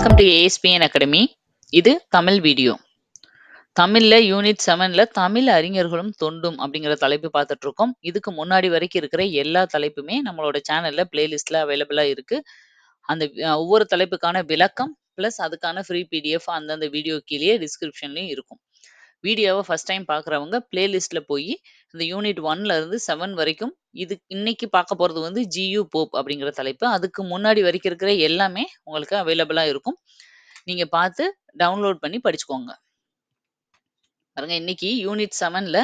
Welcome to ASPN academy. இது Tamil video. தமிழ்ல unit செவன்ல தமிழ் அறிஞர்களும் தொண்டும் அப்படிங்கிற தலைப்பு பார்த்துட்டு இருக்கோம். இதுக்கு முன்னாடி வரைக்கும் இருக்கிற எல்லா தலைப்புமே நம்மளோட சேனல்ல பிளேலிஸ்ட்ல அவைலபிளா இருக்கு. அந்த ஒவ்வொரு தலைப்புக்கான விளக்கம், பிளஸ் அதுக்கான ஃப்ரீ பிடிஎஃப் அந்தந்த வீடியோ கீழே டிஸ்கிரிப்ஷன்லயும் இருக்கும். வீடியோவை ஃபர்ஸ்ட் டைம் பார்க்குறவங்க பிளேலிஸ்ட்ல போய் இந்த யூனிட் ஒன்லேருந்து செவன் வரைக்கும் இது இன்னைக்கு பார்க்க போகிறது வந்து ஜியு போப் அப்படிங்கிற தலைப்பு. அதுக்கு முன்னாடி வரைக்கும் இருக்கிற எல்லாமே உங்களுக்கு அவைலபிளாக இருக்கும். நீங்கள் பார்த்து டவுன்லோட் பண்ணி படிச்சுக்கோங்க. பாருங்க இன்னைக்கு யூனிட் செவனில்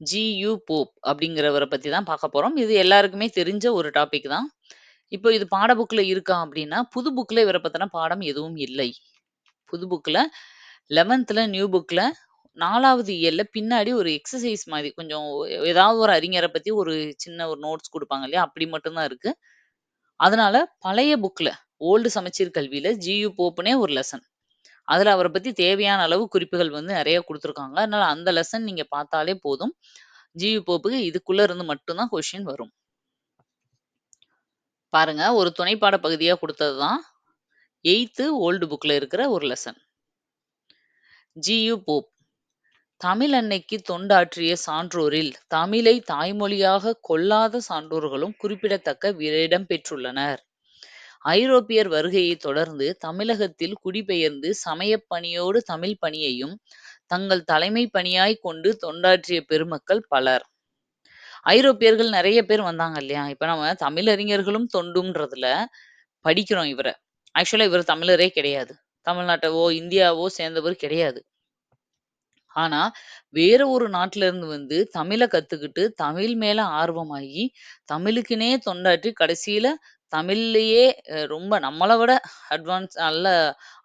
ஜியு போப் அப்படிங்கிறவரை பற்றி தான் பார்க்க போகிறோம் இது எல்லாருக்குமே தெரிஞ்ச ஒரு டாபிக் தான். இப்போ இது பாட புக்கில் இருக்கா அப்படின்னா, புது புக்கில் இவரை பற்றின பாடம் எதுவும் இல்லை. புது புக்கில் லெவன்த்தில் நியூ புக்கில் 4வது இயல்ல பின்னாடி ஒரு எக்ஸர்சைஸ் மாரி கொஞ்சம் ஏதாவது ஒரு அறிஞர பத்தி ஒரு சின்ன ஒரு நோட்ஸ் குடுப்பாங்க இல்லையா? அப்படி மட்டும் தான் இருக்கு. அதனால பழைய புக்ல ஓல்டு சமச்சீர் கல்வியில ஜியு போப்னே ஒரு லெசன். அதுல அவர பத்தி தேவையான அளவு குறிப்புகள் வந்து நெறைய குடுத்துருக்காங்க. அதனால அந்த லெசன் நீங்க பார்த்தாலே போதும். ஜியு போப்புக்கு இதுக்குள்ள இருந்து மட்டும் தான் கொஸ்டின் வரும். பாருங்க ஒரு துணைப்பாட பகுதியா குடுத்தது தான் 8த் ஓல்டு புக்ல இருக்கிற ஒரு லெசன். ஜியு போப் தமிழ் அன்னைக்கு தொண்டாற்றிய சான்றோரில் தமிழை தாய்மொழியாக கொள்ளாத சான்றோர்களும் குறிப்பிடத்தக்க இடம் பெற்றுள்ளனர். ஐரோப்பியர் வருகையைத் தொடர்ந்து தமிழகத்தில் குடிபெயர்ந்து சமயப் பணியோடு தமிழ் பணியையும் தங்கள் தலைமைப் பணியாய்க் கொண்டு தொண்டாற்றிய பெருமக்கள் பலர். ஐரோப்பியர்கள் நெறைய பேர் வந்தாங்க இல்லையா? இப்ப நம்ம தமிழறிஞர்களும் தொண்டுன்றதுல படிக்கிறோம் இவர. ஆக்சுவலா இவர் தமிழரே கிடையாது. தமிழ்நாட்டவோ, இந்தியாவோ சேர்ந்தவர் கிடையாது. ஆனா, வேற ஒரு நாட்டுல இருந்து வந்து தமிழ கத்துக்கிட்டு, தமிழ் மேல ஆர்வமாகி, தமிழுக்குன்னே தொண்டாற்றி கடைசியில தமிழ்லயே அ ரொம்ப நம்மள விட அட்வான்ஸ் நல்ல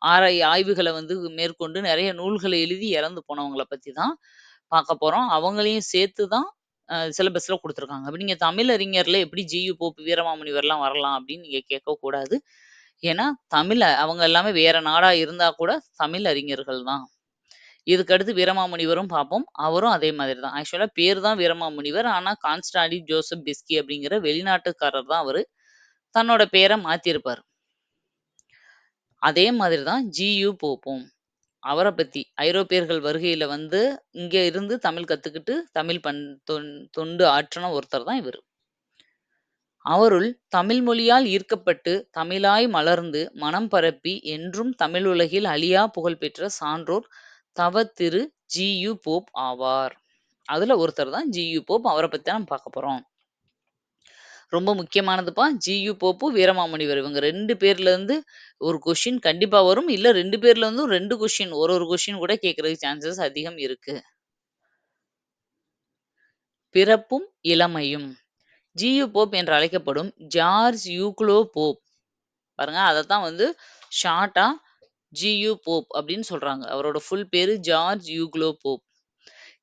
ஆராய் ஆய்வுகள வந்து மேற்கொண்டு நெறைய நூல்கள எழுதி இறந்து போனவங்கள பத்தி தான் பார்க்க போறோம். அவங்களையும் சேர்த்து தான் அ சிலபஸ்ல குடுத்துருக்காங்க. அப்ப நீங்க தமிழ் அறிஞர்ல எப்படி ஜியு போப்பு, வீரமாமுனிவர்லாம் வரலாம் அப்படின்னு நீங்க கேட்கக்கூடாது. ஏன்னா, தமிழ அவங்க எல்லாமே வேற நாடா இருந்தா கூட தமிழ் அறிஞர்கள் தான். இதுக்கடுத்து வீரமாமுனிவரும் பார்ப்போம். அவரும் அதே மாதிரி தான். ஆக்சுவலாக பேர் தான் வீரமாமுனிவர். ஆனால் கான்ஸ்டாண்டின் ஜோசப் பிஸ்கி அப்படிங்கிற வெளிநாட்டுக்காரர் தான் அவர் தன்னோட பேரை மாத்தியிருப்பாரு. அதே மாதிரி தான் ஜியு போப்போம் அவரை பற்றி ஐரோப்பியர்கள் வருகையில் வந்து இங்கே இருந்து தமிழ் கற்றுக்கிட்டு தமிழ் பண் தொன் தொண்டு ஆற்றின ஒருத்தர் தான் இவர் அவருள் தமிழ் மொழியால் ஈர்க்கப்பட்டு தமிழாய் மலர்ந்து மனம் பரப்பி என்றும் தமிழ் உலகில் அழியா புகழ்பெற்ற சான்றோர் தவ திரு ஜியு போப் ஆவார். அதுல ஒருத்தர் தான் ஜியு போப். அவரை பத்தி தான் நம்ம பார்க்க போறோம். ரொம்ப முக்கியமானதுப்பா. ஜியு போப்பு, வீரமாமுனிவர் இவங்க ரெண்டு பேர்ல இருந்து ஒரு கொஷின் கண்டிப்பா வரும். இல்ல ரெண்டு பேர்ல இருந்தும் ரெண்டு கொஷின் ஒரு ஒரு கொஷின் கூட கேட்கறதுக்கு சான்சஸ் அதிகம் இருக்கு. பிறப்பும் இளமையும் ஜியு போப் என்று அழைக்கப்படும் ஜார்ஜ் யூக்லோ போப். பாருங்க அதைத்தான் வந்து ஷார்ட்டா ஜியு போப் அப்படின்னு சொல்றாங்க. அவரோட ஃபுல் பேரு ஜார்ஜ் யூக்லோ போப்.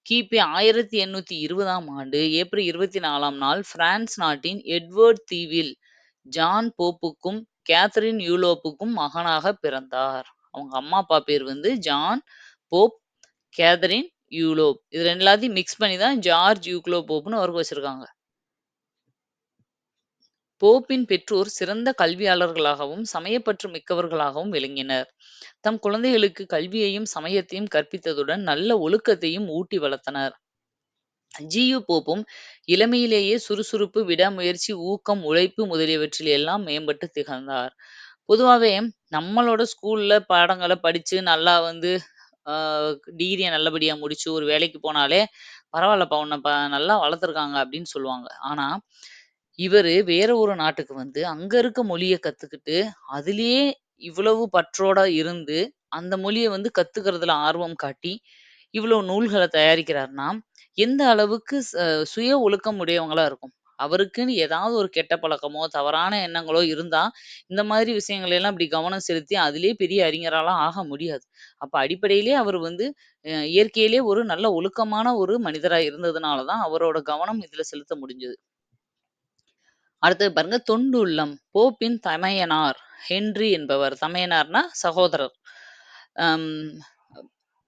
கிபி 1820ஆம் ஆண்டு ஏப்ரல் 24ஆம் நாள் பிரான்ஸ் நாட்டின் எட்வர்ட் தீவில் ஜான் போப்புக்கும் கேத்தரின் யூலோப்புக்கும் மகனாக பிறந்தார். அவங்க அம்மா, அப்பா பேர் வந்து ஜான் போப், கேதரின் யூலோப். இது ரெண்டு எல்லாத்தையும் மிக்ஸ் பண்ணி தான் ஜார்ஜ் யூக்லோ போப்னு அவருக்கு வச்சிருக்காங்க. போப்பின் பெற்றோர் சிறந்த கல்வியாளர்களாகவும், சமயப்பற்று மிக்கவர்களாகவும் விளங்கினர். தம் குழந்தைகளுக்கு கல்வியையும், சமயத்தையும் கற்பித்ததுடன் நல்ல ஒழுக்கத்தையும் ஊட்டி வளர்த்தனர். ஜியு போப்பும் இளமையிலேயே சுறுசுறுப்பு, விடாமுயற்சி, ஊக்கம், உழைப்பு முதலியவற்றில் எல்லாம் மேம்பட்டு திகழ்ந்தார். பொதுவாகவே நம்மளோட ஸ்கூல்ல பாடங்களை படிச்சு நல்லா வந்து டிகிரியை நல்லபடியாக நல்லபடியா முடிச்சு ஒரு வேலைக்கு போனாலே, பரவாயில்லப்பா உன்னை நல்லா வளர்த்துருக்காங்க" அப்படின்னு சொல்லுவாங்க. ஆனா, இவரு வேற ஒரு நாட்டுக்கு வந்து அங்க இருக்க மொழிய கத்துக்கிட்டு, அதிலேயே இவ்வளவு பற்றோட இருந்து, அந்த மொழிய வந்து கத்துக்கிறதுல ஆர்வம் காட்டி, இவ்வளோ நூல்கள தயாரிக்கிறார்னா, எந்த அளவுக்கு ச சுய ஒழுக்கம் உடையவங்களா இருக்கும். அவருக்குன்னு ஏதாவது ஒரு கெட்ட பழக்கமோ, தவறான எண்ணங்களோ இருந்தா, இந்த மாதிரி விஷயங்கள் எல்லாம் இப்படி கவனம் செலுத்தி அதிலேயே பெரிய அறிஞராலாம் ஆக முடியாது. அப்ப அடிப்படையிலேயே அவர் வந்து அ இயற்கையிலேயே ஒரு நல்ல ஒழுக்கமான ஒரு மனிதரா இருந்ததுனால தான் அவரோட கவனம் இதுல செலுத்த முடிஞ்சது. அடுத்தது பாருங்க தொண்டு உள்ளம். போப்பின் தமையனார் ஹென்றி என்பவர். தமையனார்னா சகோதரர்.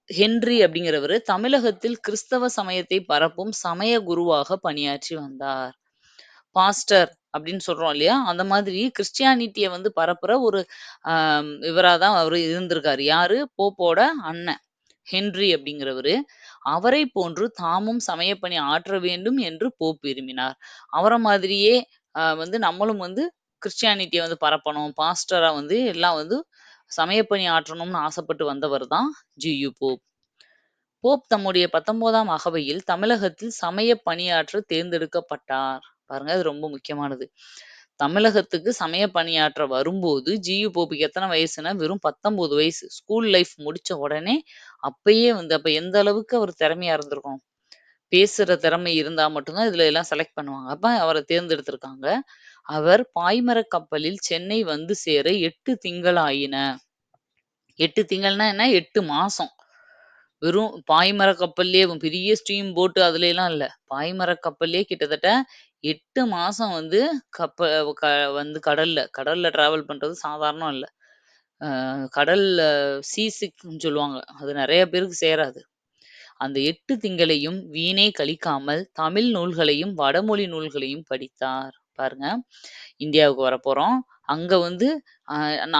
ஹென்றி அப்படிங்கிறவரு தமிழகத்தில் கிறிஸ்தவ சமயத்தை பரப்பும் சமய குருவாக பணியாற்றி வந்தார். பாஸ்டர் அப்படின்னு சொல்றோம் இல்லையா? அந்த மாதிரி கிறிஸ்டியானிட்டிய வந்து பரப்புற ஒரு ஆஹ் இவரா தான் அவரு இருந்திருக்காரு. யாரு? போப்போட அண்ணன். ஹென்றி அப்படிங்கிறவரு. அவரைப் போன்று தாமும் சமயப்பணி ஆற்ற வேண்டும் என்று போப் விரும்பினார். அவரை மாதிரியே அ வந்து நம்மளும் வந்து கிறிஸ்டியானிட்டிய வந்து பரப்பணும். பாஸ்டரா வந்து எல்லாம் வந்து சமயப்பணி ஆற்றணும்னு ஆசைப்பட்டு வந்தவர் தான் ஜி.யு. போப். போப் தம்முடைய 19ஆம் அகவையில் தமிழகத்தில் சமய பணியாற்ற தேர்ந்தெடுக்கப்பட்டார். பாருங்க அது ரொம்ப முக்கியமானது. தமிழகத்துக்கு சமய பணியாற்ற வரும்போது ஜி.யு. போப்புக்கு எத்தன வயசுன்னா, வெறும் 19 வயசு. ஸ்கூல் லைஃப் முடிச்ச உடனே அப்பயே வந்து அப்ப எந்த அளவுக்கு அவர் திறமையா இருந்திருக்கும் பேசுற திறமை இருந்தா மட்டும்தான் இதில் இதுல எல்லாம் செலக்ட் பண்ணுவாங்க. அப்ப அவர தேர்ந்தெடுத்திருக்காங்க. அவர் பாய்மரக் கப்பலில் சென்னை வந்து சேர 8 திங்கள் ஆயின. 8 திங்கள்னா என்ன? 8 மாசம். வெறும் பாய்மர கப்பல்லயே பெரிய ஸ்டீம் போட் அதுலலாம் இல்ல. பாய்மர கப்பல்லயே கிட்டத்தட்ட 8 மாசம் வந்து கப்ப க வந்து கடல்ல கடல்ல டிராவல் பண்றது சாதாரணம் இல்ல. அ கடல்ல சீ சிக்ன்னு சொல்லுவாங்க. அது நெறைய பேருக்கு சேராது. அந்த எட்டு திங்களையும் வீணே கழிக்காமல் தமிழ் நூல்களையும், வடமொழி நூல்களையும் படித்தார். பாருங்க. இந்தியாவுக்கு வரப்போறோம். அங்க வந்து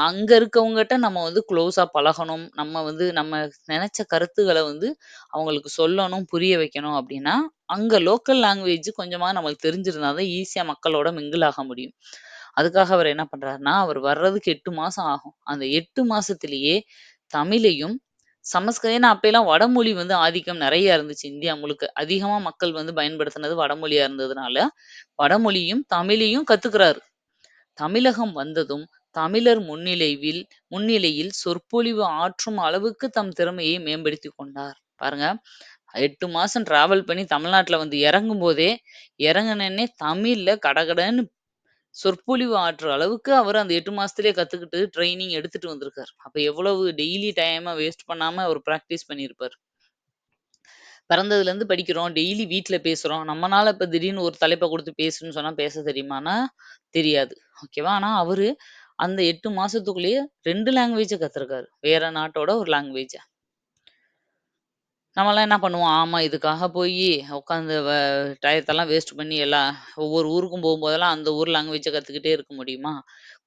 அங்க இருக்கவங்ககிட்ட நம்ம வந்து க்ளோஸா பழகணும். நம்ம வந்து நம்ம நினைச்ச கருத்துக்களை வந்து அவங்களுக்கு சொல்லணும், புரிய வைக்கணும் அப்படின்னா அங்க லோக்கல் லாங்குவேஜ் கொஞ்சமாக நம்மளுக்கு தெரிஞ்சிருந்தா தான் ஈஸியா மக்களோட மிங்கிள் ஆக முடியும். அதுக்காக அவர் என்ன பண்றாருன்னா, அவர் வர்றதுக்கு எட்டு மாசம் ஆகும். அந்த எட்டு மாசத்திலேயே தமிழையும், சமஸ்கிருதம் ஏன்னா அப்பலாம் வடமொழி வந்து ஆதிக்கம் நிறைய இருந்துச்சு இந்தியா முழுக்க. அதிகமா மக்கள் வந்து பயன்படுத்தினது வடமொழியா இருந்ததுனால, வடமொழியும், தமிழையும் கத்துக்கிறாரு. தமிழகம் வந்ததும் தமிழர் முன்னிலைவில் முன்னிலையில் சொற்பொழிவு ஆற்றும் அளவுக்கு தம் திறமையை மேம்படுத்திக் கொண்டார். பாருங்க. 8 மாசம் டிராவல் பண்ணி தமிழ்நாட்டுல வந்து இறங்கும்போதே, இறங்குனோனே தமிழ்ல கடகடன்னு சொற்பொழிவு ஆற்றுற அளவுக்கு அவர் அந்த எட்டு மாசத்துலயே கத்துக்கிட்டு ட்ரைனிங் எடுத்துட்டு வந்திருக்காரு. அப்ப எவ்வளவு டெய்லி டைமை வேஸ்ட் பண்ணாம அவர் ப்ராக்டிஸ் பண்ணியிருப்பாரு. பிறந்ததுலேருந்து படிக்கிறோம். டெய்லி வீட்டில் பேசுறோம். நம்மனால இப்ப திடீர்னு ஒரு தலைப்பை கொடுத்து பேசுன்னு சொன்னா பேச தெரியுமான்னா, தெரியாது. ஓகேவா? ஆனா அவரு அந்த எட்டு மாசத்துக்குள்ளேயே ரெண்டு லாங்குவேஜை கத்துருக்காரு. வேற நாட்டோட ஒரு லாங்குவேஜை நம்மலாம் என்ன பண்ணுவோம்? ஆமா இதுக்காக போயி உட்காந்து வ டயத்தெல்லாம் வேஸ்ட் பண்ணி எல்லாம் ஒவ்வொரு ஊருக்கும் போகும்போதெல்லாம் அந்த ஊர் லாங்குவேஜ கத்துக்கிட்டே இருக்க முடியுமா?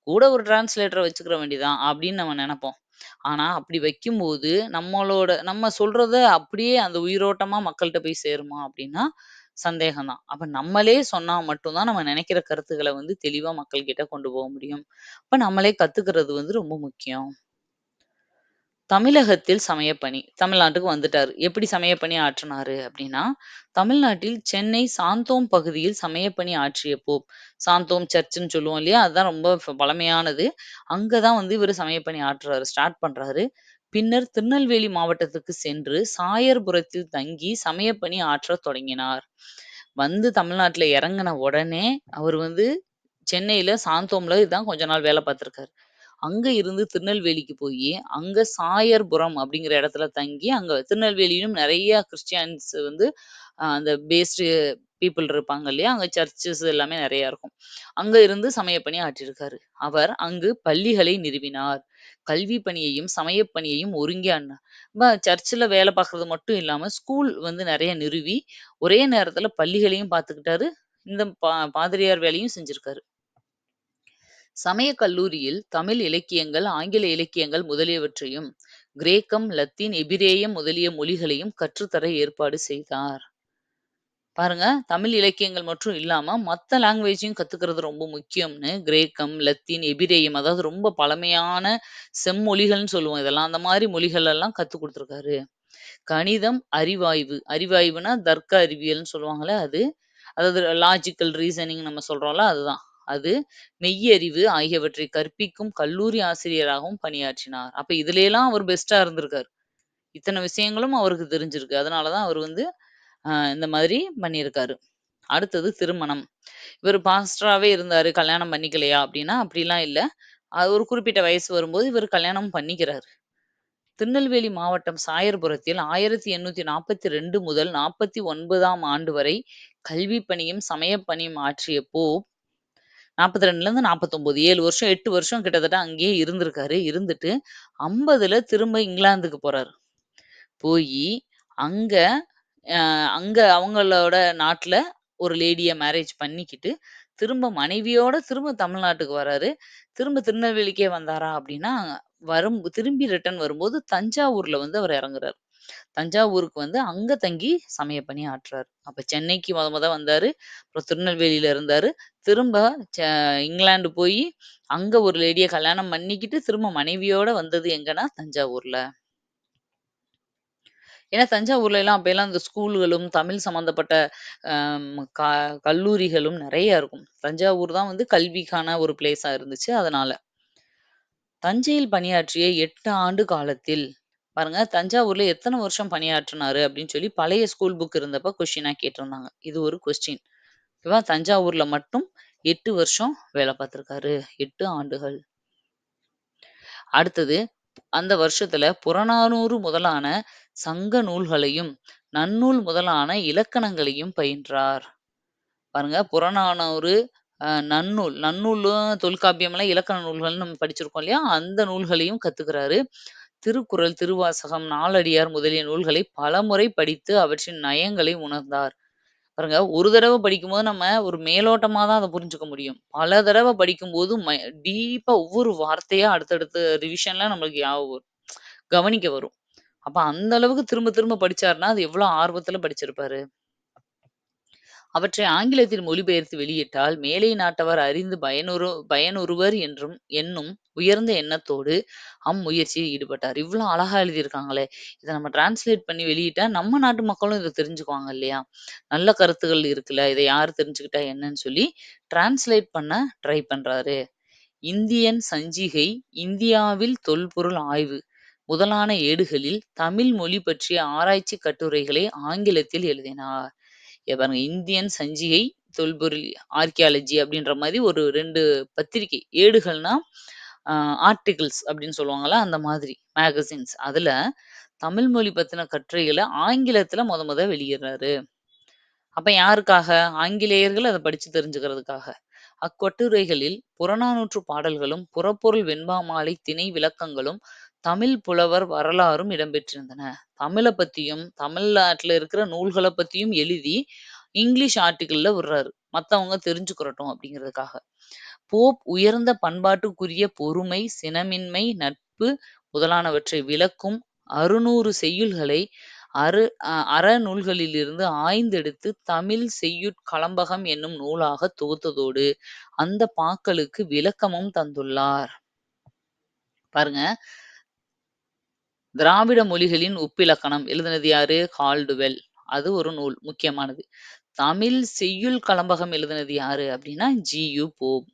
கூட ஒரு டிரான்ஸ்லேட்டர வச்சுக்கிற வேண்டியதான் அப்படின்னு நம்ம நெனப்போம். ஆனா அப்படி வைக்கும்போது நம்மளோட நம்ம சொல்றத அப்படியே அந்த உயிரோட்டமா மக்கள்ட்ட போய் சேருமா? அப்படின்னா சந்தேகம் தான். அப்ப நம்மளே சொன்னா மட்டும் தான் நம்ம நெனைக்கிற கருத்துக்கள வந்து தெளிவா மக்கள்கிட்ட கொண்டு போக முடியும். அப்ப நம்மளே கத்துக்கிறது வந்து ரொம்ப முக்கியம். தமிழகத்தில் சமயப்பணி. தமிழ்நாட்டுக்கு வந்துட்டாரு. எப்படி சமயப்பணி ஆற்றுனாரு அப்படின்னா, தமிழ்நாட்டில் சென்னை சாந்தோம் பகுதியில் சமயப்பணி ஆற்றிய போப். சாந்தோம் சர்ச்சுன்னு சொல்லுவோம் இல்லையா? அதுதான் ரொம்ப ஃப பழமையானது. அங்க தான் வந்து இவரு சமயப்பணி ஆற்றுறாரு. ஸ்டார்ட் பண்றாரு. பின்னர் திருநெல்வேலி மாவட்டத்துக்கு சென்று சாயர்புரத்தில் தங்கி சமயப்பணி ஆற்றத் தொடங்கினார். வந்து தமிழ்நாட்டுல இறங்குன உடனே அவர் வந்து சென்னையில சாந்தோம்ல தான் கொஞ்ச நாள் வேலை பார்த்துருக்காரு. அங்க இருந்து திருநெல்வேலிக்கு போயி, அங்க சாயர்புரம் அப்படிங்கிற இடத்துல தங்கி, அங்க திருநெல்வேலியிலும் நெறைய கிறிஸ்டியன்ஸ் வந்து அ அந்த பேஸ்டு பீப்பிள் இருப்பாங்க இல்லையா? அங்க சர்ச்சஸ் எல்லாமே நெறைய இருக்கும். அங்க இருந்து சமயப்பணி ஆற்றியிருக்காரு. அவர் அங்கு பள்ளிகளை நிறுவினார். கல்வி பணியையும், சமயப் பணியையும் ஒருங்கே அண்ணா ப சர்ச்சுல வேல மட்டும் இல்லாம, ஸ்கூல் வந்து நெறைய நிறுவி, ஒரே நேரத்துல பள்ளிகளையும் பார்த்துக்கிட்டாரு. இந்த பா பாதிரியார் வேலையும் செஞ்சிருக்காரு. சமயக் கல்லூரியில் தமிழ் இலக்கியங்கள், ஆங்கில இலக்கியங்கள் முதலியவற்றையும், கிரேக்கம், லத்தீன், எபிரேயம் முதலிய மொழிகளையும் கற்றுத்தர ஏற்பாடு செய்தார். பாருங்க, தமிழ் இலக்கியங்கள் மட்டும் இல்லாம, மத்த லாங்குவேஜையும் கத்துக்கிறது ரொம்ப முக்கியம்னு, கிரேக்கம், லத்தீன், எபிரேயம் அதாவது ரொம்ப பழமையான செம்மொழிகள்னு சொல்லுவோம் இதெல்லாம். அந்த மாதிரி மொழிகள் எல்லாம் கத்துக் கொடுத்துருக்காரு கணிதம், அறிவாய்வு. அறிவாய்வுனா தர்க்க அறிவியல்னு சொல்லுவாங்கல்ல அது. அதாவது லாஜிக்கல் ரீசனிங் நம்ம சொல்றோம்ல அதுதான். அது மெய்யறிவு ஆகியவற்றை கற்பிக்கும் கல்லூரி ஆசிரியராகவும் பணியாற்றினார். அப்ப இதுலயெல்லாம் அவர் பெஸ்டா இருந்திருக்காரு. இத்தனை விஷயங்களும் அவருக்கு தெரிஞ்சிருக்கு. அதனாலதான் அவர் வந்து இந்த மாதிரி பண்ணியிருக்காரு. அடுத்தது திருமணம். இவர் பாஸ்டராவே இருந்தாரு. கல்யாணம் பண்ணிக்கலையா? அப்படின்னா, அப்படிலாம் இல்ல. அது ஒரு குறிப்பிட்ட வயசு வரும்போது இவரு கல்யாணம் பண்ணிக்கிறாரு. திருநெல்வேலி மாவட்டம் சாயர்புரத்தில் 1842 முதல் 49ஆம் ஆண்டு வரை கல்வி பணியும், சமயப்பணியும் ஆற்றிய போப் 42லேருந்து 49 7 வருஷம், 8 வருஷம் கிட்டத்தட்ட அங்கேயே இருந்திருக்காரு. இருந்துட்டு 50ல திரும்ப இங்கிலாந்துக்கு போறாரு. போயி அங்க அ அங்க அவங்களோட நாட்ல ஒரு லேடிய மேரேஜ் பண்ணிக்கிட்டு, திரும்ப மனைவியோட திரும்ப தமிழ்நாட்டுக்கு வராரு. திரும்ப திருநெல்வேலிக்கே வந்தாரா அப்படின்னா, வரும் திரும்பி ரிட்டர்ன் வரும்போது தஞ்சாவூர்ல வந்து அவர் இறங்குறாரு. தஞ்சாவூருக்கு வந்து அங்க தங்கி சமய பணி ஆற்றுறாரு. அப்ப சென்னைக்கு முத முத வந்தாரு. அப்புறம் திருநெல்வேலியில இருந்தாரு. திரும்ப ச இங்கிலாந்து போய் அங்க ஒரு லேடிய கல்யாணம் பண்ணிக்கிட்டு, திரும்ப மனைவியோட வந்தது எங்கன்னா, தஞ்சாவூர்ல. ஏன்னா தஞ்சாவூர்ல எல்லாம் அப்பயெல்லாம் இந்த ஸ்கூல்களும், தமிழ் சம்பந்தப்பட்ட க கல்லூரிகளும் நிறைய இருக்கும். தஞ்சாவூர் தான் வந்து கல்விக்கான ஒரு பிளேஸா இருந்துச்சு. அதனால. தஞ்சையில் பணியாற்றிய எட்டு ஆண்டு காலத்தில் பாருங்க, தஞ்சாவூர்ல எத்தனை வருஷம் பணியாற்றினாரு அப்படின்னு சொல்லி பழைய ஸ்கூல் புக் இருந்தப்ப கொஸ்டினா கேட்டிருந்தாங்க. இது ஒரு கொஸ்டின். ஓகேவா? தஞ்சாவூர்ல மட்டும் எட்டு வருஷம் வேலை பார்த்திருக்காரு. எட்டு ஆண்டுகள். அடுத்தது, அந்த வருஷத்துல புறநானூறு முதலான சங்க நூல்களையும், நன்னூல் முதலான இலக்கணங்களையும் பயின்றார். பாருங்க, புறநானூறு, அ நன்னூல் நன்னூலும், தொல்காப்பியம்லாம் இலக்கண நூல்கள்னு நம்ம படிச்சிருக்கோம் இல்லையா? அந்த நூல்களையும் கத்துக்கிறாரு. திருக்குறள், திருவாசகம், நாலடியார் முதலிய நூல்களை பலமுறை படித்து அவற்றின் நயங்களை உணர்ந்தார். பாருங்க, ஒரு தடவை படிக்கும்போது நம்ம ஒரு மேலோட்டமாக தான் அதை புரிஞ்சுக்க முடியும். பல தடவை படிக்கும்போது ம டீப்பாக ஒவ்வொரு வார்த்தையா அடுத்தடுத்த ரிவிஷன்ல நம்மளுக்கு ஞாபகம் வரும். கவனிக்க வரும். அப்ப அந்த அளவுக்கு திரும்ப திரும்ப படிச்சாருன்னா, அது எவ்வளோ ஆர்வத்துல படிச்சிருப்பாரு. அவற்றை ஆங்கிலத்தில் மொழிபெயர்த்து வெளியிட்டால், மேலை நாட்டவர் அறிந்து பயனுறு பயனுறுவர் என்றும் என்னும் உயர்ந்த எண்ணத்தோடு அம்முயற்சியில் ஈடுபட்டார். இவ்ளோ அழகா எழுதியிருக்காங்களே! இத நம்ம டிரான்ஸ்லேட் பண்ணி வெளியிட்டா, நம்ம நாட்டு மக்களும் இத தெரிஞ்சுக்குவாங்க இல்லையா? நல்ல கருத்துக்கள் இருக்குல்ல, இதை யார் தெரிஞ்சுக்கிட்டா என்னன்னு சொல்லி டிரான்ஸ்லேட் பண்ண ட்ரை பண்றாரு. இந்தியன் சஞ்சிகை, இந்தியாவில் தொல்பொருள் ஆய்வு முதலான ஏடுகளில் தமிழ் மொழி பற்றிய ஆராய்ச்சி கட்டுரைகளை ஆங்கிலத்தில் எழுதினார். பாருங்க இந்தியன் சஞ்சிகை, தொல்பொருள் ஆர்கியாலஜி அப்படின்ற மாதிரி ஒரு ரெண்டு பத்திரிகை. ஏடுகள்னா, அ ஆர்டிகில்ஸ் அப்படின்னு சொல்லுவாங்கல்ல, அந்த மாதிரி மேகசின்ஸ். அதுல தமிழ் மொழி பத்தின கட்டுரைகள ஆங்கிலத்துல மொத மொத வெளியிடுறாரு. அப்ப யாருக்காக? ஆங்கிலேயர்கள் அத படிச்சு தெரிஞ்சுக்கிறதுக்காக. அக்கட்டுரைகளில் புறநானூற்று பாடல்களும், புறப்பொருள் வெண்பாமாலை திணை விளக்கங்களும், தமிழ் புலவர் வரலாறும் இடம்பெற்றிருந்தன. தமிழை பத்தியும், தமிழ்நாட்டுல இருக்கிற நூல்கள பத்தியும் எழுதி, இங்கிலீஷ் ஆர்டிக்கிள்ல விடுறாரு. மத்தவங்க தெரிஞ்சுக்கிறட்டும் அப்படிங்கிறதுக்காக. போப் உயர்ந்த பண்பாட்டுக்குரிய பொறுமை, சினமின்மை, நட்பு முதலானவற்றை விளக்கும் 600 செய்யுள்களை அரு அறநூல்களிலிருந்து ஆய்ந்தெடுத்து தமிழ் செய்யுட் களம்பகம் என்னும் நூலாகத் தொகுத்ததோடு, அந்த பாக்களுக்கு விளக்கமும் தந்துள்ளார். பாருங்க. திராவிட மொழிகளின் ஒப்பிலக்கணம் எழுதினது யாரு? கால்டுவெல். அது ஒரு நூல் முக்கியமானது. தமிழ் செய்யுள் களம்பகம் எழுதினது யாரு? அப்படின்னா, ஜி.யு. போப்.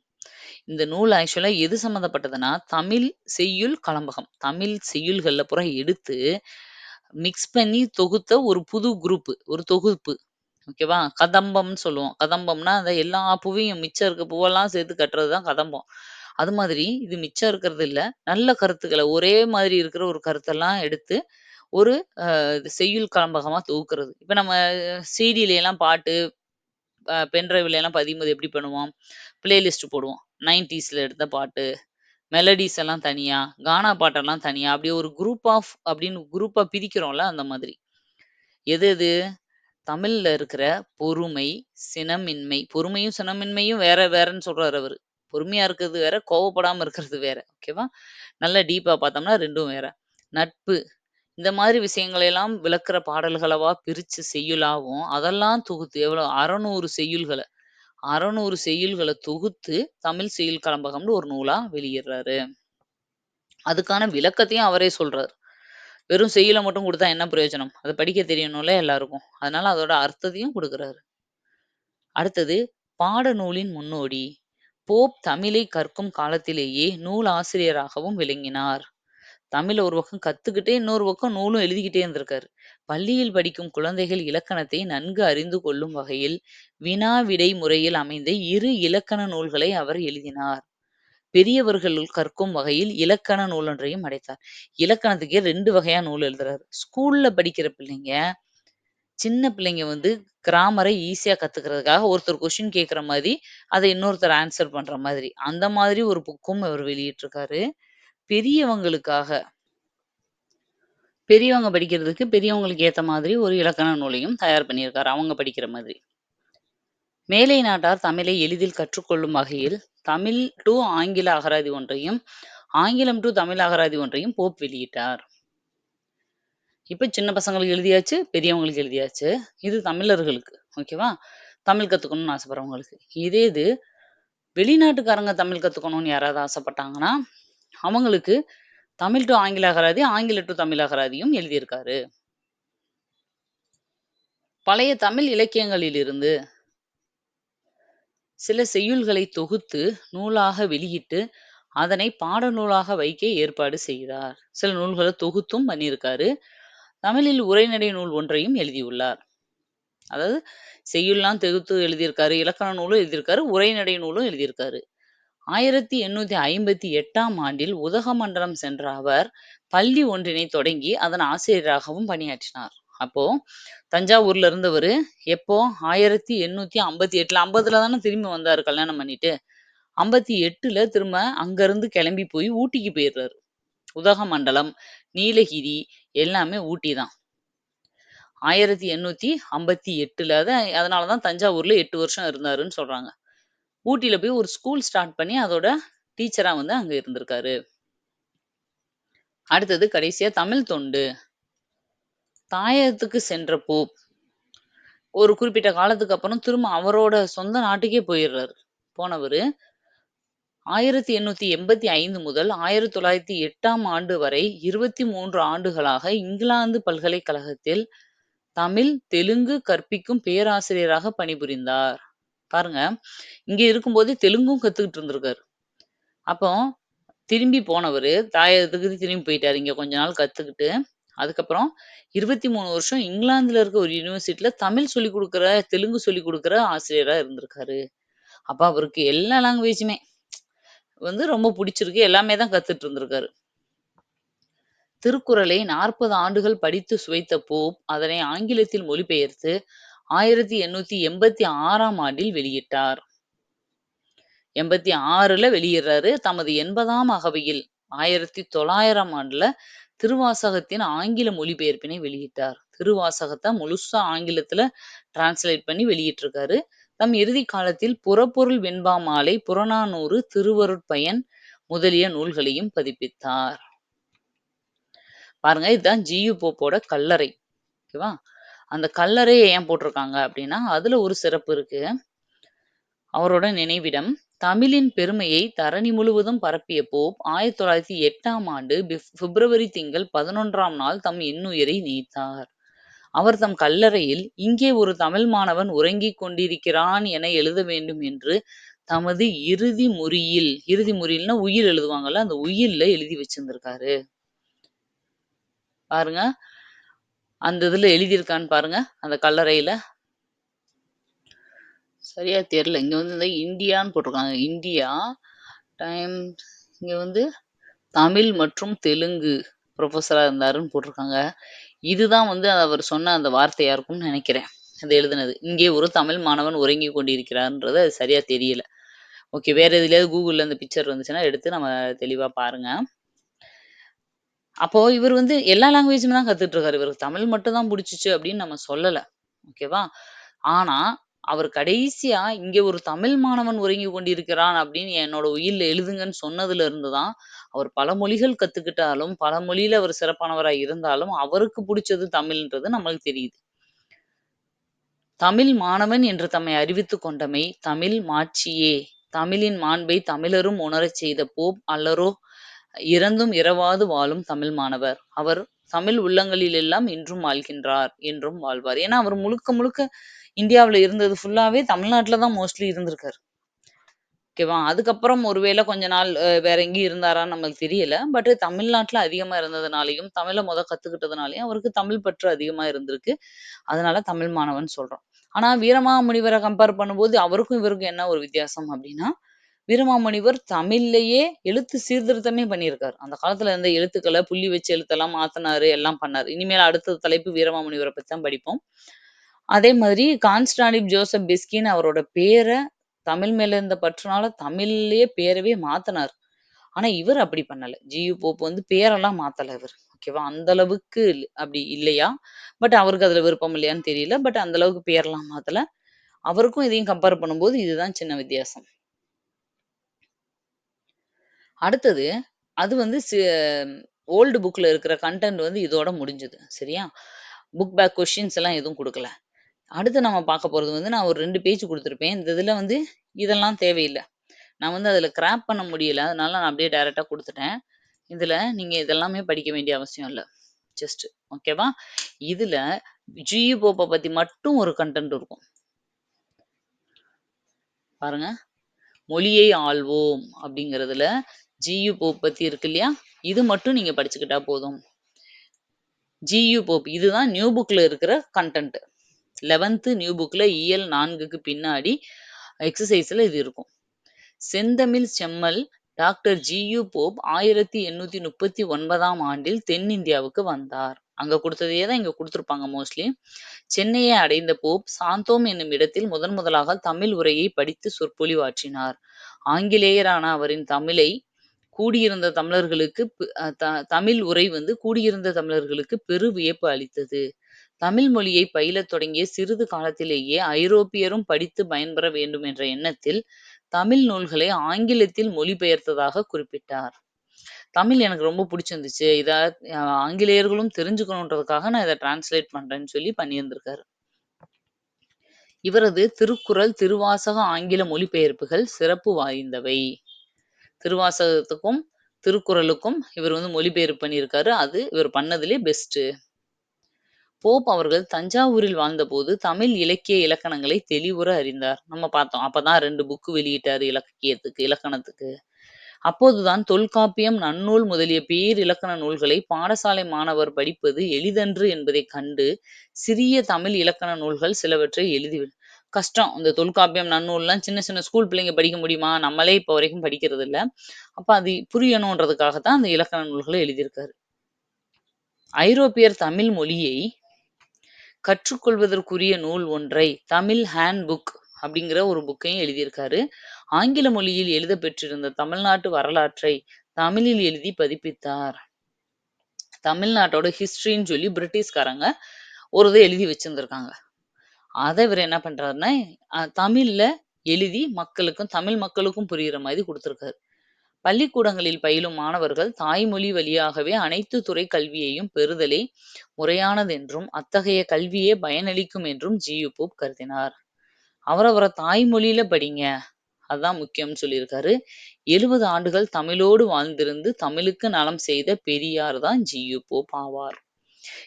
இந்த நூல் ஆக்சுவலா எது சம்மந்தப்பட்டதுன்னா, தமிழ் செய்யுள் களம்பகம். தமிழ் செய்யுள்கள்ல பூரா எடுத்து, மிக்ஸ் பண்ணி தொகுத்த ஒரு புது குரூப், ஒரு தொகுப்பு. ஓகேவா? கதம்பம்னு சொல்லுவோம். கதம்பம்னா, அந்த எல்லா பூவையும் மிச்சம் இருக்க பூவெல்லாம் சேர்த்து கட்டுறது தான் கதம்பம். அது மாதிரி இது மிச்சம் இருக்கிறது இல்லை நல்ல கருத்துக்களை ஒரே மாதிரி இருக்கிற ஒரு கருத்தெல்லாம் எடுத்து, ஒரு செய்யுள் கலம்பகமாக தொகுக்கிறது. இப்போ நம்ம சிடில எல்லாம் பாட்டு, பென்ட்ரைவ்ல எல்லாம் பதியும்போது எப்படி பண்ணுவோம்? பிளேலிஸ்ட் போடுவோம். 90ஸ்ல எடுத்த பாட்டு, மெலோடிஸ் எல்லாம் தனியா, கானா பாட்டெல்லாம் தனியா, அப்படியே ஒரு குரூப் ஆஃப் அப்படின்னு குரூப்பா பிரிக்கிறோம்ல, அந்த மாதிரி. எது எது? தமிழ்ல இருக்கிற பொறுமை, சினமின்மை. பொறுமையும், சினமின்மையும் வேற வேறன்னு சொல்றாரு அவரு. பொறுமையா இருக்கிறது வேற, கோவப்படாம இருக்கிறது வேற. ஓகேவா? நல்லா டீப்பா பார்த்தோம்னா ரெண்டும் வேற. நட்பு. இந்த மாதிரி விஷயங்களை எல்லாம் விளக்குற பாடல்களவா பிரிச்சு செய்யுளாவும், அதெல்லாம் தொகுத்து எவ்வளோ 600 செய்யுள்கள 600 செய்யுள்கள தொகுத்து, தமிழ் செய்யுள் களம்பகம்னு ஒரு நூலா வெளியிடுறாரு. அதுக்கான விளக்கத்தையும் அவரே சொல்றாரு. வெறும் செய்யுள மட்டும் குடுத்தா என்ன பிரயோஜனம்? அத படிக்க தெரியணும்ல எல்லாருக்கும். அதனால அதோட அர்த்தத்தையும் குடுக்குறாரு. அடுத்தது, பாடநூலின் முன்னோடி. போப் தமிழை கற்கும் காலத்திலேயே நூல் ஆசிரியராகவும் விளங்கினார். தமிழை ஒரு பக்கம் கத்துக்கிட்டே, இன்னொரு பக்கம் நூலும் எழுதிக்கிட்டே இருந்திருக்காரு. பள்ளியில் படிக்கும் குழந்தைகள் இலக்கணத்தை நன்கு அறிந்து கொள்ளும் வகையில், வினா விடை முறையில் அமைந்த இரு இலக்கண நூல்களை அவர் எழுதினார். பெரியவர்கள் கற்கும் வகையில் இலக்கண நூல் ஒன்றையும் அடைத்தார் இலக்கணத்துக்கே ரெண்டு வகையா நூல் எழுதுறாரு. ஸ்கூல்ல படிக்கிற பிள்ளைங்க, சின்ன பிள்ளைங்க வந்து கிராமரை ஈஸியா கத்துக்கிறதுக்காக ஒருத்தர் கொஸ்டின் கேட்கிற மாதிரி அதை இன்னொருத்தர் ஆன்சர் பண்ற மாதிரி. அந்த மாதிரி ஒரு புக்கும் அவர் வெளியிட்டிருக்காரு. பெரியவங்களுக்காக பெரியவங்க படிக்கிறதுக்கு, பெரியவங்களுக்கு ஏத்த மாதிரி ஒரு இலக்கண நூலையும் தயார் பண்ணியிருக்காரு. அவங்க படிக்கிற மாதிரி. மேலை நாட்டார் தமிழை எளிதில் கற்றுக்கொள்ளும் வகையில் தமிழ் டு ஆங்கில அகராதி ஒன்றையும், ஆங்கிலம் டு தமிழ் அகராதி ஒன்றையும் போப் வெளியிட்டார். இப்ப சின்ன பசங்களுக்கு எழுதியாச்சு, பெரியவங்களுக்கு எழுதியாச்சு. இது தமிழர்களுக்கு. ஓகேவா? தமிழ் கத்துக்கணும்னு ஆசைப்படுறவங்களுக்கு. இதே இது வெளிநாட்டுக்காரங்க தமிழ் கத்துக்கணும்னு யாராவது ஆசைப்பட்டாங்கன்னா, அவங்களுக்கு தமிழ் டு ஆங்கில அகராதி, ஆங்கில டு தமிழ் அகராதியும் எழுதியிருக்காரு. பழைய தமிழ் இலக்கியங்களிலிருந்து சில செய்யுள்களை தொகுத்து நூலாக வெளியிட்டு, அதனை பாடநூலாக வைக்க ஏற்பாடு செய்தார். சில நூல்களை தொகுத்தும் பண்ணியிருக்காரு. தமிழில் உரைநடை நூல் ஒன்றையும் எழுதியுள்ளார். அதாவது செய்யுள்லாம் தொகுத்து எழுதியிருக்காரு, இலக்கண நூலும் எழுதியிருக்காரு, உரைநடை நூலும் எழுதியிருக்காரு. 1858ஆம் ஆண்டில் உதகமண்டலம் சென்ற அவர், பள்ளி ஒன்றினை தொடங்கி அதன் ஆசிரியராகவும் பணியாற்றினார். அப்போ தஞ்சாவூர்ல இருந்தவரு எப்போ 1858ல 50ல தானே திரும்பி வந்தார் கல்யாணம் பண்ணிட்டு. 58ல திரும்ப அங்கிருந்து கிளம்பி போய் ஊட்டிக்கு போயிடுறாரு. உதகமண்டலம், நீலகிரி எல்லாமே ஊட்டி தான். ஆயிரத்தி எண்ணூத்தி ஐம்பத்தி எட்டுல தான் தஞ்சாவூர்ல எட்டு வருஷம் இருந்தாருன்னு சொல்றாங்க. ஊட்டியில போய் ஒரு ஸ்கூல் ஸ்டார்ட் பண்ணி அதோட டீச்சரா வந்து அங்க இருந்திருக்காரு. அடுத்தது கடைசியா தமிழ் தொண்டு. தாயகத்துக்கு சென்ற போப் ஒரு குறிப்பிட்ட காலத்துக்கு அப்புறம் திரும்ப அவரோட சொந்த நாட்டுக்கே போயிடுறாரு. போனவரு 1885 முதல் 1908ஆம் ஆண்டு வரை 23 ஆண்டுகளாக இங்கிலாந்து பல்கலைக்கழகத்தில் தமிழ், தெலுங்கு கற்பிக்கும் பேராசிரியராக பணிபுரிந்தார். பாருங்க, இங்கே இருக்கும்போது தெலுங்கும் கத்துக்கிட்டு இருந்திருக்காரு. அப்போ திரும்பி போனவர் தாயகத்துக்கு திரும்பி போயிட்டாரு. இங்க கொஞ்ச நாள் கத்துக்கிட்டு, அதுக்கப்புறம் 23 வருஷம் இங்கிலாந்துல இருக்க ஒரு யூனிவர்சிட்டியில தமிழ் சொல்லி கொடுக்குற தெலுங்கு சொல்லி கொடுக்குற ஆசிரியரா இருந்திருக்காரு. அப்ப அவருக்கு எல்லா லாங்குவேஜுமே வந்து ரொம்ப பிடிச்சிருக்கு எல்லாமே தான் கத்துட்டு இருந்திருக்காரு. திருக்குறளை 40 ஆண்டுகள் படித்து சுவைத்த போப், அதனை ஆங்கிலத்தில் மொழிபெயர்த்து 1886ஆம் ஆண்டில் வெளியிட்டார். 86ல வெளியிடுறாரு. தமது 80ஆம் அகவையில் 1900ஆம் ஆண்டுல திருவாசகத்தின் ஆங்கில மொழிபெயர்ப்பினை வெளியிட்டார். திருவாசகத்தை முழுசா ஆங்கிலத்துல டிரான்ஸ்லேட் பண்ணி வெளியிட்டிருக்காரு. தம் இறுதி காலத்தில் புறப்பொருள் வெண்பா மாலை, புறநானூறு, திருவருட்பயன் முதலிய நூல்களையும் பதிப்பித்தார். பாருங்க இதுதான் ஜி.யு. போப்போட கல்லறை. ஓகேவா? அந்த கல்லறையை ஏன் போட்டிருக்காங்க அப்படின்னா, அதுல ஒரு சிறப்பு இருக்கு. அவரோட நினைவிடம் தமிழின் பெருமையை தரணி முழுவதும் பரப்பிய போப் 1908ஆம் ஆண்டு பிப்ரவரி திங்கள் 11ஆம் நாள் தம் இன்னுயிரை நீத்தார். அவர் தம் கல்லறையில், இங்கே ஒரு தமிழ் மாணவன் உறங்கிக் கொண்டிருக்கிறான் என எழுத வேண்டும் என்று தமது இறுதி முறியில் இறுதி முறியில்னா உயிர் எழுதுவாங்கல்ல, அந்த உயில்ல எழுதி வச்சிருந்திருக்காரு. பாருங்க. அந்த இதுல எழுதியிருக்கான்னு பாருங்க. அந்த கல்லறையில. சரியா தெரியல. இங்க வந்து இந்த இந்தியான்னு போட்டிருக்காங்க. இந்தியா டைம் இங்க வந்து தமிழ் மற்றும் தெலுங்கு ப்ரொஃபஸராக இருந்தாருன்னு போட்டிருக்காங்க. இதுதான் வந்து அவர் சொன்ன அந்த வார்த்தையா இருக்கும்னு நினைக்கிறேன். அது எழுதுனது. இங்கே ஒரு தமிழ் மாணவன் உறங்கிக் கொண்டிருக்கிறார்ன்றது அது சரியா தெரியல. ஓகே. வேற எதுலேயாவது கூகுளில் அந்த பிக்சர் இருந்துச்சுன்னா எடுத்து நம்ம தெளிவாக பாருங்கள் அப்போ இவர் வந்து எல்லா லாங்குவேஜுமே தான் கத்துட்டு இருக்காரு. இவருக்கு தமிழ் மட்டும் தான் புடிச்சுச்சு அப்படின்னு நம்ம சொல்லல. ஓகேவா? ஆனா, அவர் கடைசியா இங்கே ஒரு தமிழ் மாணவன் உறங்கிக் கொண்டிருக்கிறான் அப்படின்னு என்னோட உயில்ல எழுதுங்கன்னு சொன்னதுல இருந்து தான், அவர் பல மொழிகள் கத்துக்கிட்டாலும், பல மொழியில அவர் சிறப்பானவரா இருந்தாலும், அவருக்கு புடிச்சது தமிழ்ன்றது நம்மளுக்கு தெரியுது. தமிழ் மாணவன் என்று தம்மை அறிவித்துக் கொண்டமை தமிழ் மாட்சியே. தமிழின் மாண்பை தமிழரும் உணரச் செய்த போப் அல்லரோ இறந்தும் இரவாது வாழும் தமிழ் மாணவர். அவர் தமிழ் உள்ளங்களிலெல்லாம் இன்றும் வாழ்கின்றார். என்றும் வாழ்வார். ஏன்னா, அவர் முழுக்க முழுக்க இந்தியாவுல இருந்தது ஃபுல்லாவே தமிழ்நாட்டுல தான் மோஸ்ட்லி இருந்திருக்காரு. ஓகேவா? அதுக்கப்புறம் ஒருவேளை கொஞ்ச நாள் வேற எங்கேயும் இருந்தாரான்னு நம்மளுக்கு தெரியல. பட் தமிழ்நாட்டுல அதிகமா இருந்ததுனாலயும், தமிழை முத கத்துக்கிட்டதுனாலயும் அவருக்கு தமிழ் பற்று அதிகமா இருந்திருக்கு. அதனால தமிழ் மாணவன் சொல்றோம். ஆனா, வீரமாமுனிவரை கம்பேர் பண்ணும்போது அவருக்கும் இவருக்கும் என்ன ஒரு வித்தியாசம் அப்படின்னா, வீரமாமுனிவர் தமிழ்லயே எழுத்து சீர்திருத்தமே பண்ணியிருக்காரு. அந்த காலத்துல இருந்த எழுத்துக்களை புள்ளி வச்சு எழுத்தெல்லாம் மாத்தினாரு எல்லாம் பண்ணாரு. இனிமேல் அடுத்த தலைப்பு வீரமாமணிவரை பத்தி தான் படிப்போம். அதே மாதிரி கான்ஸ்டாண்டிப் ஜோசப் பெஸ்கின்னு அவரோட பேர தமிழ் மேல இருந்த பற்றுனால தமிழ்லயே பேரவே மாத்தினார் ஆனா, இவர் அப்படி பண்ணல. ஜி.யு. போப் வந்து பேரெல்லாம் மாத்தல இவர் ஓகேவா? அந்த அளவுக்கு அப்படி இல்லையா? பட் அவருக்கு அதுல விருப்பம் இல்லையான்னு தெரியல. பட் அந்த அளவுக்கு பேரெல்லாம் மாத்தல. அவருக்கும் இதையும் கம்பேர் பண்ணும்போது இதுதான் சின்ன வித்தியாசம். அடுத்தது, அது வந்து சி ஓல்டு புக்ல இருக்கிற கன்டென்ட் வந்து இதோட முடிஞ்சது. சரியா? புக் பேக் கொஸ்டின்ஸ் எல்லாம் எதுவும் குடுக்கல. அடுத்து நம்ம பார்க்க போறது வந்து நான் ஒரு 2 பேஜ் குடுத்திருப்பேன். இந்த இதுல வந்து இதெல்லாம் தேவையில்ல. நான் வந்து அதுல கிராப் பண்ண முடியல. அதனால நான் அப்படியே டைரக்ட்டா குடுத்துட்டேன். இதுல நீங்க இதெல்லாமே படிக்க வேண்டிய அவசியம் இல்ல. ஜஸ்ட் ஓகேவா? இதுல ஜி.யு. போப்ப பத்தி மட்டும் ஒரு கன்டென்ட் இருக்கும். பாருங்க. மொழியை ஆள்வோம் அப்படிங்கிறதுல ஜி.யு. போப் பத்தி இருக்கு இல்லையா? இது மட்டும் நீங்க படிச்சுக்கிட்டா போதும். ஜி.யு. போப் இதுதான் நியூ புக்ல இருக்கிற கன்டென்ட். 11த் நியூ புக்ல இயல் நான்குக்கு பின்னாடி எக்ஸசைஸில் இது இருக்கும். செந்தமிழ் செம்மல் டாக்டர் ஜி.யு. போப் 1839ஆம் ஆண்டில் தென்னிந்தியாவுக்கு வந்தார். அங்க கொடுத்ததையே தான் இங்க கொடுத்துருப்பாங்க மோஸ்ட்லி. சென்னையை அடைந்த போப் சாந்தோம் என்னும் இடத்தில் முதன் முதலாக தமிழ் உரையை படித்து சொற்பொழிவாற்றினார். ஆங்கிலேயரான அவரின் தமிழை கூடியிருந்த தமிழர்களுக்கு பு த தமிழ் உரை வந்து கூடியிருந்த தமிழர்களுக்கு பெரு வியப்பு அளித்தது. தமிழ் மொழியை பயிலத் தொடங்கிய சிறிது காலத்திலேயே ஐரோப்பியரும் படித்து பயன்பெற வேண்டும் என்ற எண்ணத்தில் தமிழ் நூல்களை ஆங்கிலத்தில் மொழிபெயர்த்ததாக குறிப்பிட்டார். தமிழ் எனக்கு ரொம்ப பிடிச்சிருந்துச்சு இதை ஆங்கிலேயர்களும் தெரிஞ்சுக்கணுன்றதுக்காக நான் இதை டிரான்ஸ்லேட் பண்றேன்னு சொல்லி பண்ணியிருந்திருக்காரு. இவரது திருக்குறள், திருவாசக ஆங்கில மொழிபெயர்ப்புகள் சிறப்பு வாய்ந்தவை. திருவாசகத்துக்கும், திருக்குறளுக்கும் இவர் வந்து மொழிபெயர்ப்பு பண்ணியிருக்காரு. அது இவர் பண்ணதிலே பெஸ்ட்டு. போப் அவர்கள் தஞ்சாவூரில் வாழ்ந்தபோது தமிழ் இலக்கிய இலக்கணங்களை தெளிவுற அறிந்தார். நம்ம பார்த்தோம். அப்பதான் ரெண்டு புக்கு வெளியிட்டார் இலக்கியத்துக்கு இலக்கணத்துக்கு. அப்போதுதான் தொல்காப்பியம், நன்னூல் முதலிய பேர் இலக்கண நூல்களை பாடசாலை மாணவர் படிப்பது எளிதன்று என்பதை கண்டு, சிறிய தமிழ் இலக்கண நூல்கள் சிலவற்றை எழுதி கஷ்டம். இந்த தொல்காப்பியம், நன்னூல்லாம் சின்ன சின்ன ஸ்கூல் பிள்ளைங்க படிக்க முடியுமா? நம்மளே இப்போ வரைக்கும் படிக்கிறது இல்லை அப்போ அது புரியணுன்றதுக்காக தான் அந்த இலக்கண நூல்களை எழுதியிருக்காரு. ஐரோப்பியர் தமிழ் மொழியை கற்றுக்கொள்வதற்குரிய நூல் ஒன்றை தமிழ் ஹேண்ட் புக் அப்படிங்கிற ஒரு புக்கையும் எழுதியிருக்காரு. ஆங்கில மொழியில் எழுத பெற்றிருந்த தமிழ்நாட்டு வரலாற்றை தமிழில் எழுதி பதிப்பித்தார். தமிழ்நாட்டோட ஹிஸ்டரின்னு சொல்லி பிரிட்டிஷ்காரங்க ஒரு இதை எழுதி வச்சிருந்திருக்காங்க. அத இவரு என்ன பண்றாருன்னா, அ தமிழ்ல எழுதி மக்களுக்கும் தமிழ் மக்களுக்கும் புரியிற மாதிரி குடுத்திருக்காரு. பள்ளிக்கூடங்களில் பயிலும் மாணவர்கள் தாய்மொழி வழியாகவே அனைத்து துறை கல்வியையும் பெறுதலே முறையானதென்றும், அத்தகைய கல்வியே பயனளிக்கும் என்றும் ஜி.யு. போப் கருதினார். அவரவரை தாய்மொழியில படிங்க. அதான் முக்கியம்னு சொல்லியிருக்காரு. 70 ஆண்டுகள் தமிழோடு வாழ்ந்திருந்து தமிழுக்கு நலம் செய்த பெரியார் தான் ஜி.யு. போப் ஆவார்.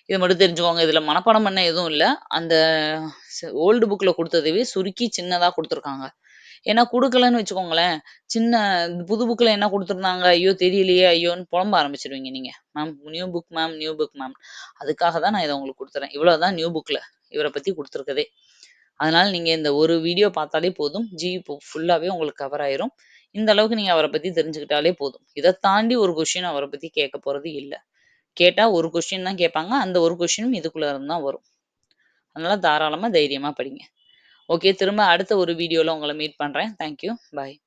இத மட்டும் தெரிஞ்சுக்கோங்க. இதுல மனப்பாடம் பண்ண எதுவும் இல்ல. அந்த ஓல்டு புக்ல குடுத்ததவே சுருக்கி சின்னதா கொடுத்துருக்காங்க ஏன்னா கொடுக்கலன்னு வச்சுக்கோங்களேன், சின்ன புது புக்ல என்ன குடுத்துருந்தாங்க? ஐயோ! தெரியலையே! ஐயோன்னு புலம்ப ஆரம்பிச்சிருவீங்க நீங்க. Ma'am new book ma'am, new book ma'am. அதுக்காக தான் நான் இத உங்களுக்கு கொடுத்துறேன் இவ்வளவுதான் நியூ புக்ல இவரை பத்தி கொடுத்துருக்கதே அதனால நீங்க இந்த ஒரு வீடியோ பார்த்தாலே போதும். ஜி போப் ஃபுல்லாவே உங்களுக்கு கவர் ஆயிரும். இந்த அளவுக்கு நீங்க அவரை பத்தி தெரிஞ்சுக்கிட்டாலே போதும். இதை தாண்டி ஒரு கொஷின் அவரை பத்தி கேட்க போறது இல்ல. கேட்டா ஒரு கொஸ்டின் தான் கேட்பாங்க. அந்த ஒரு கொஸ்டினும் இதுக்குள்ள இருந்து தான் வரும். அதனால தாராளமா தைரியமா படிங்க. ஓகே. திரும்ப அடுத்த ஒரு வீடியோல உங்களை மீட் பண்றேன். Thank you. பாய்.